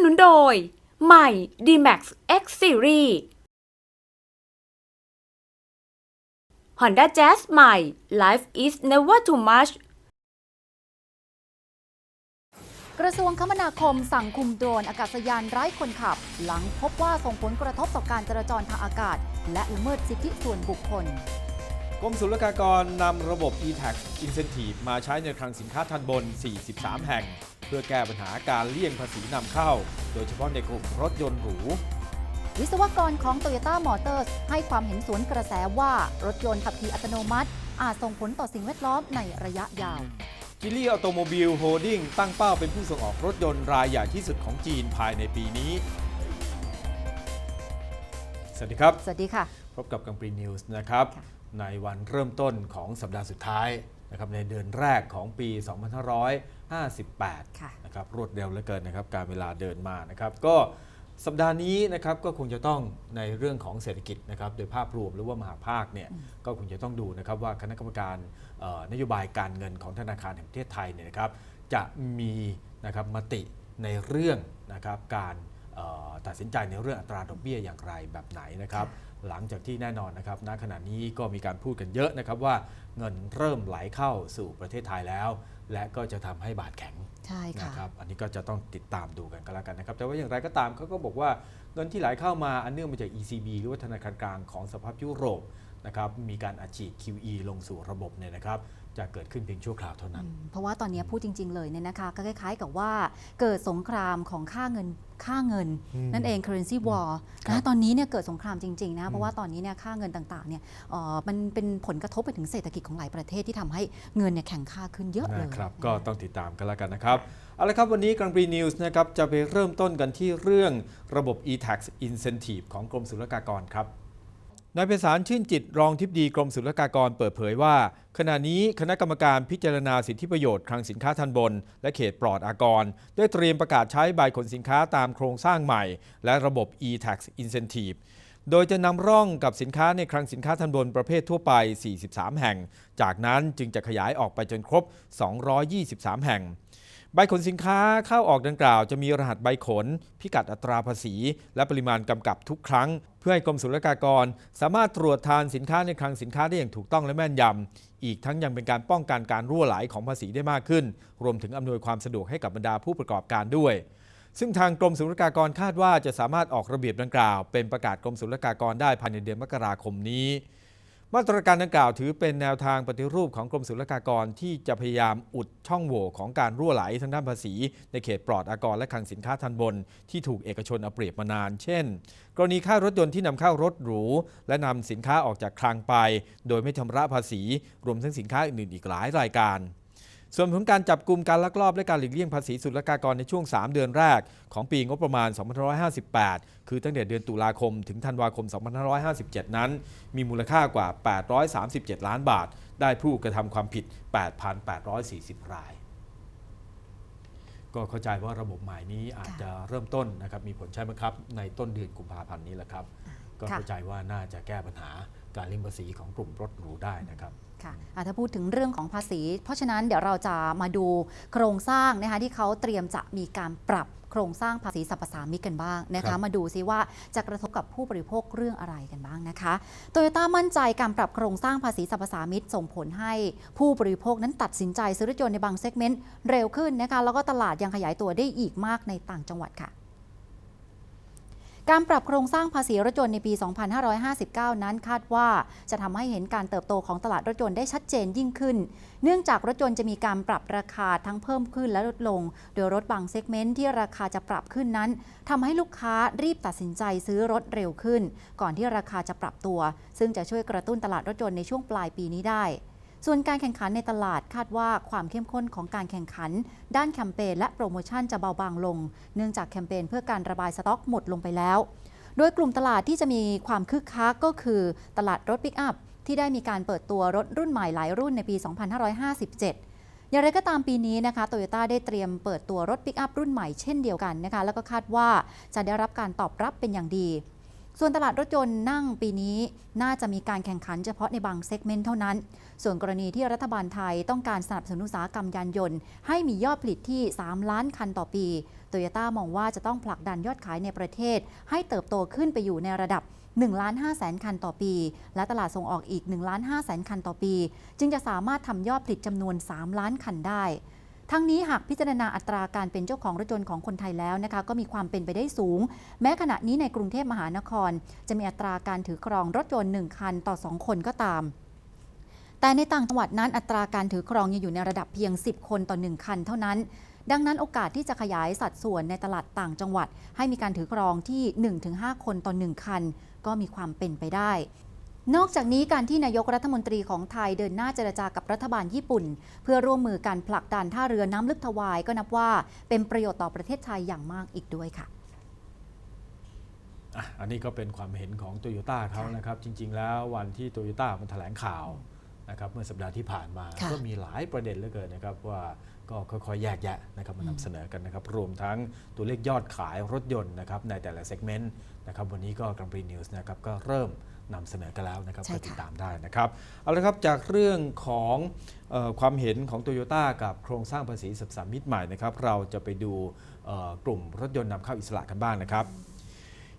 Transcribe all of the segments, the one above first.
นับสนุนโดย ใหม่ D-Max X Series Honda Jazz ใหม่ Life is never too much กระทรวงคมนาคมสั่งคุมโดรนอากาศยานไร้คนขับ หลังพบว่าส่งผลกระทบต่อการจราจรทางอากาศ และละเมิดสิทธิส่วนบุคคลกรมศุลกากรนำระบบ e-tax incentive มาใช้ในคลังสินค้าทันบน 43 แห่งเพื่อแก้ปัญหาการเลี่ยงภาษีนำเข้า โดยเฉพาะในกลุ่มรถยนต์หรู วิศวกรของ Toyota Motors ให้ความเห็นสวนกระแสว่ารถยนต์ขับขี่อัตโนมัติ อาจส่งผลต่อสิ่งแวดล้อมในระยะยาวจิลี่ออโตโมบิลโฮดดิ้งตั้งเป้าเป็นผู้ส่งออกรถยนต์รายใหญ่ที่สุดของจีนภายในปีนี้ สวัสดีครับ สวัสดีค่ะ พบกับกังปรีนิวส์นะครับค่ะในวันเริ่มต้นของสัปดาห์สุดท้าย นะครับในเดือนแรกของปี 2558ค่ะนะครับรวดเร็วเหลือเกินนะครับการเวลาเดินมานะครับก็สัปดาห์นี้นะครับก็คงจะต้องในเรื่องของเศรษฐกิจนะครับโดยภาพรวมหรือว่ามหาภาคเนี่ยก็คงจะต้องดูนะครับว่าคณะกรรมการเอ่อนโยบายการเงินของธนาคารแห่งประเทศไทยเนี่ยนะครับจะมีนะครับมติในเรื่องนะครับการเอ่อ ตัดสินใจในเรื่องอัตราดอกเบี้ยอย่างไรแบบไหนนะครับ หลังจากที่แน่นอนนะครับณขณะนี้ก็มีการพูดกันเยอะนะครับว่าเงินเริ่มไหลเข้าสู่ประเทศไทยแล้ว และก็จะทำให้บาทแข็งใช่ค่ะนะครับอันนี้ก็จะต้องติดตามดูกันก็แล้วกันนะครับ แต่ว่าอย่างไรก็ตามเขาก็บอกว่าเงินที่ไหลเข้ามาอันเนื่องมาจาก ECB หรือว่าธนาคารกลางของสหภาพยุโรป นะครับมีการอัดฉีด QE ลงสู่ระบบเนี่ยนะครับจะเกิดขึ้นเพียงชั่วคราวเท่านั้นอืมเพราะว่าตอนนี้พูดจริง ๆ เลยเนี่ยนะคะก็คล้ายๆกับว่าเกิดสงครามของค่าเงินค่าเงินอืมนั่นเอง currency war ครับนะตอนนี้เนี่ยเกิดสงครามจริงๆนะเพอืราะมว่าตอนนี้เนี่ยค่าเงินต่างๆเนี่ยเอ่อมันเป็นผลกระทบไปถึงเศรษฐกิจของหลายประเทศที่ทำให้เงินเนี่ยแข่งค่าขึ้นเยอะเลยนะครับก็ต้องติดตามกันแล้วกันนะครับเอาละครับวันนี้กรังปรีนิวส์นะครับจะไปเริ่มต้นกันที่เรื่องระบบ e-tax incentive ของกรมศุลกากรครับ นายเภสารชื่นจิตรองทิบดีกรมศุลกากรเปิดเผยว่า ขณะนี้คณะกรรมการพิจารณาสิทธิประโยชน์คลังสินค้าทันบน และเขตปลอดอากร ได้เตรียมประกาศใช้ใบขนสินค้าตามโครงสร้างใหม่ และระบบ e-tax incentive โดยจะนำร่องกับสินค้าในคลังสินค้าทันบนประเภททั่วไป 43 แห่ง จากนั้นจึงจะขยายออกไปจนครบ 223 แห่ง ใบขนสินค้าเข้าออกดังกล่าว จะมีรหัสใบขน พิกัดอัตราภาษี และปริมาณกำกับทุกครั้ง เพื่อให้กรมศุลกากร สามารถตรวจทานสินค้าในคลังสินค้าได้อย่างถูกต้องและแม่นยำ อีกทั้งยังเป็นการป้องกันการรั่วไหลของภาษีได้มากขึ้น รวมถึงอำนวยความสะดวกให้กับบรรดาผู้ประกอบการด้วยซึ่งทางกรมศุลกากรคาดว่าจะสามารถออกระเบียบดังกล่าว เป็นประกาศกรมศุลกากรได้ภายในเดือนมกราคมนี้ มาตรการดังกล่าวถือเป็นแนวทางปฏิรูปของกรมศุลกากรที่จะพยายามอุดช่องโหว่ของการรั่วไหลทางด้านภาษี ในเขตปลอดอากรและคลังสินค้าทันบน ที่ถูกเอกชนเอาเปรียบมานาน เช่น กรณีค่ารถยนต์ที่นำเข้ารถหรู และนำสินค้าออกจากคลังไป โดยไม่ชำระภาษี รวมทั้งสินค้าอื่นๆอีกหลายรายการ ส่วนผลการจับกลุ่มการลักลอบและการหลีกเลี่ยงภาษีศุลกากรในช่วง 3 เดือนแรก ของปีงบประมาณ 2558 คือตั้งแต่เดือนตุลาคมถึงธันวาคม 2557 นั้น มีมูลค่ากว่า 837 ล้านบาท ได้ผู้กระทำความผิด 8,840 ราย ก็เข้าใจว่าระบบใหม่นี้อาจจะเริ่มต้นนะครับมีผลใช้บังคับในต้นเดือนกุมภาพันธ์นี้แหละครับ ก็เข้าใจว่าน่าจะแก้ปัญหา การเลี่ยงภาษีของกลุ่มรถหรูได้นะครับค่ะอะถ้าพูดถึงเรื่องของภาษี เพราะฉะนั้นเดี๋ยวเราจะมาดูโครงสร้างนะคะที่เขาเตรียมจะมีการปรับโครงสร้างภาษีสรรพสามิตกันบ้างนะครัคะบมาดูซิว่าจะกระทบกับผู้บริโภคเรื่องอะไรกันบ้างนะคะโตโยต้ามั่นใจการปรับโครงสร้างภาษีสรรพสามิตส่งผลให้ผู้บริโภคนั้นตัดสินใจซื้อรถยนต์ในบางเซกเมนต์เร็วขึ้นนะคะแล้วก็ตลาดยังขยายตัวได้อีกมากในต่างจังหวัดค่ะ การปรับโครงสร้างภาษีรถยนต์ในปี 2559 นั้นคาดว่าจะทำให้เห็นการเติบโตของตลาดรถยนต์ได้ชัดเจนยิ่งขึ้น เนื่องจากรถยนต์จะมีการปรับราคาทั้งเพิ่มขึ้นและลดลง โดยรถบางเซกเมนต์ที่ราคาจะปรับขึ้นนั้นทำให้ลูกค้ารีบตัดสินใจซื้อรถเร็วขึ้น ก่อนที่ราคาจะปรับตัว ซึ่งจะช่วยกระตุ้นตลาดรถยนต์ในช่วงปลายปีนี้ได้ ส่วนการแข่งขันในตลาดคาดว่าความเข้มข้นของการแข่งขัน ด้านแคมเปญและโปรโมชั่นจะเบาบางลง เนื่องจากแคมเปญเพื่อการระบายสต็อกหมดลงไปแล้ว โดยกลุ่มตลาดที่จะมีความคึกคักก็คือ ตลาดรถปิกอัพที่ได้มีการเปิดตัวรถรุ่นใหม่หลายรุ่นในปี 2557อย่างไรก็ตามปีนี้นะคะโตโยต้าได้เตรียมเปิดตัวรถปิกอัพรุ่นใหม่เช่นเดียวกันนะคะ แล้วก็คาดว่าจะได้รับการตอบรับเป็นอย่างดี ส่วนตลาดรถยนต์นั่งปีนี้น่าจะมีการแข่งขันเฉพาะในบางเซกเมนต์เท่านั้น ส่วนกรณีที่รัฐบาลไทยต้องการสนับสนุนอุตสาหกรรมยานยนต์ ให้มียอดผลิตที่ 3 ล้านคันต่อปีโตโยต้ามองว่าจะต้องผลักดันยอดขายในประเทศ ให้เติบโตขึ้นไปอยู่ในระดับ1ล้าน5แสนคันต่อปี และตลาดส่งออกอีก1ล้าน5แสนคันต่อปี จึงจะสามารถทำยอดผลิตจำนวน 3 ล้านคันได้ ทั้งนี้หากพิจารณาอัตราการเป็นเจ้าของรถยนต์ของคนไทยแล้วนะคะก็มีความเป็นไปได้สูง แม้ขณะนี้ในกรุงเทพมหานคร จะมีอัตราการถือครองรถยนต์1คันต่อ 2 คนก็ตามแต่ในต่างจังหวัดนั้นอัตราการถือครองยังอยู่ในระดับเพียง 10 คนต่อ 1 คันเท่านั้น ดังนั้นโอกาสที่จะขยายสัดส่วนในตลาดต่างจังหวัด ให้มีการถือครองที่ 1-5 คนต่อ 1 คัน ก็มีความเป็นไปได้ นอกจากนี้การที่นายกรัฐมนตรีของไทยเดินหน้าเจรจากับรัฐบาลญี่ปุ่น เพื่อร่วมมือการผลักดันท่าเรือน้ำลึกทวายก็นับว่าเป็นประโยชน์ต่อประเทศไทยอย่างมากอีกด้วยค่ะอะอันนี้ก็เป็นความเห็นของโตโยต้าเขานะครับ จริง ๆ แล้ววันที่โตโยต้ามันแถลงข่าวนะครับเมื่อสัปดาห์ที่ผ่านมาค่ะก็มีหลายประเด็นเหลือเกินนะครับว่าก็ค่อยๆแยกแยะนะครับมานำเสนอกันนะครับ รวมทั้งตัวเลขยอดขายรถยนต์นะครับในแต่ละเซกเมนต์นะครับวันนี้ก็กรัมปรีนิวส์นะครับก็เริ่ม นำเสนอกันแล้วนะครับใช่ก็ค่ะติดตามได้นะครับเอาละครับจากเรื่องของเออความเห็นของโตโยต้ากับโครงสร้างภาษีสับสามิตรใหม่นะครับเราจะไปดูเอ่อกลุ่มรถยนต์นำเข้าอิสระกันบ้างนะครับ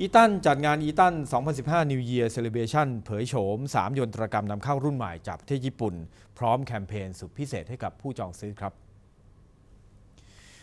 อีตันจัดงานอีตัน 2015 New Year Celebration เผยโฉม 3 ยนตรกรรมนำเข้ารุ่นใหม่จากประเทศญี่ปุ่น พร้อมแคมเปญสุดพิเศษให้กับผู้จองซื้อครับ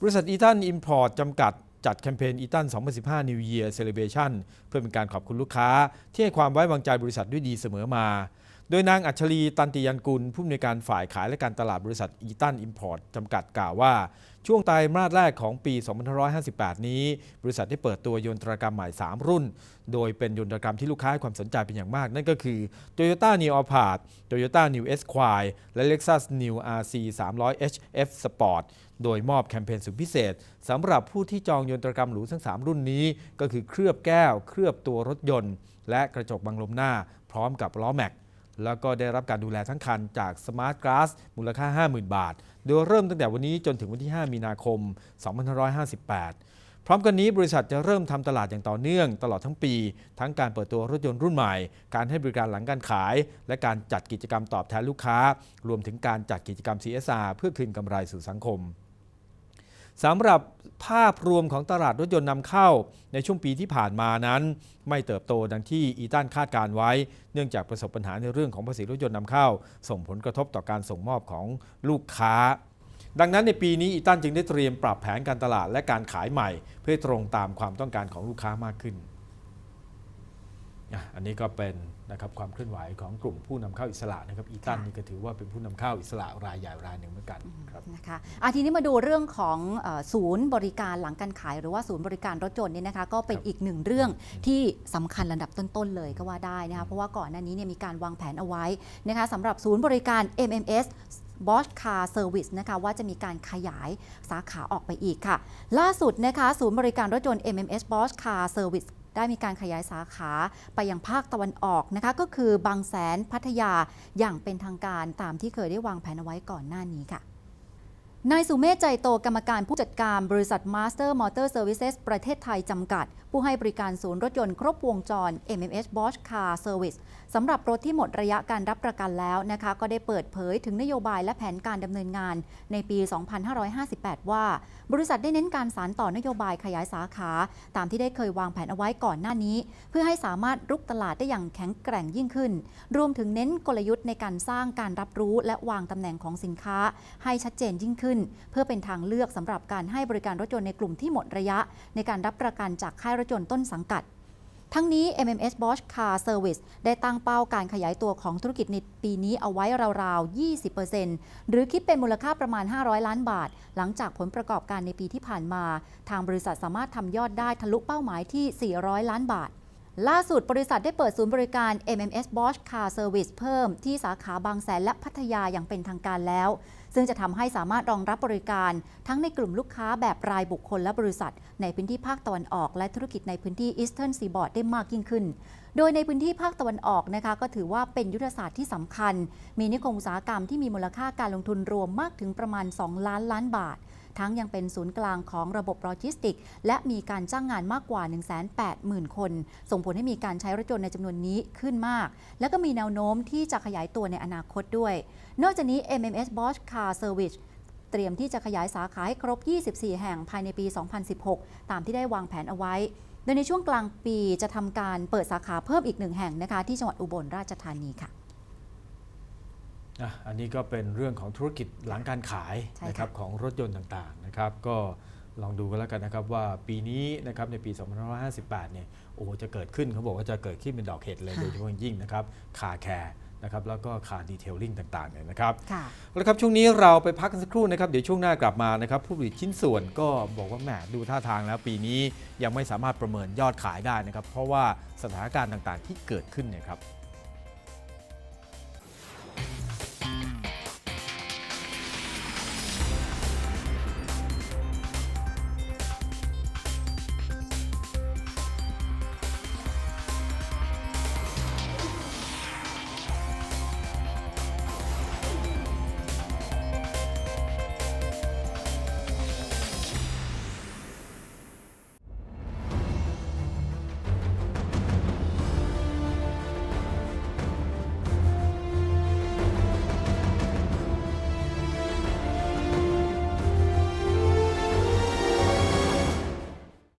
บริษัทอีตันอิมพอร์ตจำกัด จัดแคมเปญอีตัน 2015 New Year Celebration เพื่อเป็นการขอบคุณลูกค้า ที่ให้ความไว้วางใจบริษัทด้วยดีเสมอมา โดยนางอัชรีตันติยันกุล ผู้อำนวยการฝ่ายขายและการตลาดบริษัทอีตันอิมพอร์ตจำกัดกล่าวว่า ช่วงไตรมาสแรกของปี 2558 นี้ บริษัทได้เปิดตัวยนตรกรรมใหม่ 3 รุ่น โดยเป็นยนตรกรรมที่ลูกค้าให้ความสนใจเป็นอย่างมาก นั่นก็คือ Toyota Neo Alphard Toyota New S q u i r e และ Lexus New RC 300 HF Sport โดยมอบแคมเปญสุดพิเศษสำหรับผู้ที่จองยนตรกรรมหรูทั้ง 3 รุ่นนี้ ก็คือเคลือบแก้ว เคลือบตัวรถยนต์ และกระจกบังลมหน้า พร้อมกับล้อแม็ก แล้วก็ได้รับการดูแลทั้งคันจาก Smart Glass มูลค่า 50,000 บาท โดยเริ่มตั้งแต่วันนี้จนถึงวันที่ 5 มีนาคม 2558 พร้อมกันนี้บริษัทจะเริ่มทำตลาดอย่างต่อเนื่องตลอดทั้งปี ทั้งการเปิดตัวรถยนต์รุ่นใหม่ การให้บริการหลังการขาย และการจัดกิจกรรมตอบแทนลูกค้า รวมถึงการจัดกิจกรรม CSR เพื่อคืนกำไรสู่สังคมสำหรับ ภาพรวมของตลาดรถยนต์นำเข้า ในช่วงปีที่ผ่านมานั้น ไม่เติบโตดังที่อีตันคาดการไว้ เนื่องจากประสบปัญหาในเรื่องของภาษีรถยนต์นำเข้า ส่งผลกระทบต่อการส่งมอบของลูกค้า ดังนั้นในปีนี้อีตันจึงได้เตรียมปรับแผนการตลาดและการขายใหม่ เพื่อตรงตามความต้องการของลูกค้ามากขึ้น อันนี้ก็เป็น นะครับความเคลื่อนไหวของกลุ่มผู้นำเข้าอิสระนะครับอีตันค่ะนี่ก็ถือว่าเป็นผู้นำเข้าอิสระรายใหญ่รายหนึ่งเหมือนกันครับนะคะอะทีนี้มาดูเรื่องของเออศูนย์บริการหลังการขาย หรือว่าศูนย์บริการรถยนต์เนี่ยนะคะก็เป็นครับอีกหนึ่งเรื่องที่สำคัญระดับต้นๆเลยก็ว่าได้นะคะเพราะว่าก่อนหน้านี้เนี่ยมีการวางแผนเอาไว้นะคะสำหรับศูนย์บริการ MMS Bosch Car Service นะคะว่าจะมีการขยายสาขาออกไปอีกค่ะ ล่าสุดนะคะศูนย์บริการรถยนต์ MMS Bosch Car Service ได้มีการขยายสาขาไปยังภาคตะวันออกนะคะ ก็คือบางแสนพัทยาอย่างเป็นทางการตามที่เคยได้วางแผนเอาไว้ก่อนหน้านี้ค่ะ นายสุเมธใจโตกรรมการผู้จัดการบริษัท Master Motor Services ประเทศไทยจำกัด ผู้ให้บริการศูนย์รถยนต์ครบวงจร MMS Bosch Car Service สำหรับรถที่หมดระยะการรับประกันแล้วนะคะ ก็ได้เปิดเผยถึงนโยบายและแผนการดำเนินงานในปี 2558 ว่า บริษัทได้เน้นการสานต่อนโยบายขยายสาขา ตามที่ได้เคยวางแผนเอาไว้ก่อนหน้านี้ เพื่อให้สามารถรุกตลาดได้อย่างแข็งแกร่งยิ่งขึ้น รวมถึงเน้นกลยุทธ์ในการสร้างการรับรู้และวางตำแหน่งของสินค้า ให้ชัดเจนยิ่งขึ้นเพื่อเป็นทางเลือกสำหรับการให้บริการรถยนต์ในกลุ่มที่หมดระยะ ในการรับประกันจากค่ายรถยนต์ต้นสังกัด ทั้งนี้ MMS Bosch Car Service ได้ตั้งเป้าการขยายตัวของธุรกิจในปีนี้เอาไว้ราวๆ 20%หรือคิดเป็นมูลค่าประมาณ 500 ล้านบาท หลังจากผลประกอบการในปีที่ผ่านมา ทางบริษัทสามารถทำยอดได้ทะลุเป้าหมายที่ 400 ล้านบาท ล่าสุดบริษัทได้เปิดศูนย์บริการ MMS Bosch Car Service เพิ่มที่สาขาบางแสนและพัทยาอย่างเป็นทางการแล้ว ซึ่งจะทำให้สามารถรองรับบริการทั้งในกลุ่มลูกค้าแบบรายบุคคลและบริษัท ในพื้นที่ภาคตะวันออกและธุรกิจในพื้นที่ Eastern Seaboard ได้มากยิ่งขึ้น โดยในพื้นที่ภาคตะวันออกนะคะก็ถือว่าเป็นยุทธศาสตร์ที่สำคัญ มีนิคมอุตสาหกรรมที่มีมูลค่าการลงทุนรวมมากถึงประมาณ 2 ล้านล้านบาท ทั้งยังเป็นศูนย์กลางของระบบโลจิสติก และมีการจ้างงานมากกว่า 180,000 คน ส่งผลให้มีการใช้รถยนต์ในจำนวนนี้ขึ้นมาก แล้วก็มีแนวโน้มที่จะขยายตัวในอนาคตด้วย นอกจากนี้ MMS Bosch Car Service เตรียมที่จะขยายสาขาให้ครบ 24 แห่งภายในปี 2016 ตามที่ได้วางแผนเอาไว้ โดยในช่วงกลางปีจะทำการเปิดสาขาเพิ่มอีกหนึ่งแห่งนะคะที่จังหวัดอุบลราชธานีค่ะ อะอันนี้ก็เป็นเรื่องของธุรกิจหลังการขายใช่ค่ะนะครับของรถยนต์ต่างๆนะครับก็ลองดูกันแล้วกันนะครับว่าปีนี้นะครับในปี 2558 เนี่ยโอ้โหจะเกิดขึ้นเขาบอกว่าจะเกิดขึ้นเป็นดอกเห็ดเลยโดยเฉพาะอย่างยิ่งนะครับคาแคร์นะครับแล้วก็คาดีเทลลิ่งต่างๆเนี่ยนะครับค่ะแล้วครับช่วงนี้เราไปพักกันสักครู่นะครับ เดี๋ยวช่วงหน้ากลับมานะครับ ผู้ผลิตชิ้นส่วนก็บอกว่าแหมดูท่าทางแล้วปีนี้ยังไม่สามารถประเมินยอดขายได้นะครับ เพราะว่าสถานการณ์ต่างๆที่เกิดขึ้นเนี่ยครับ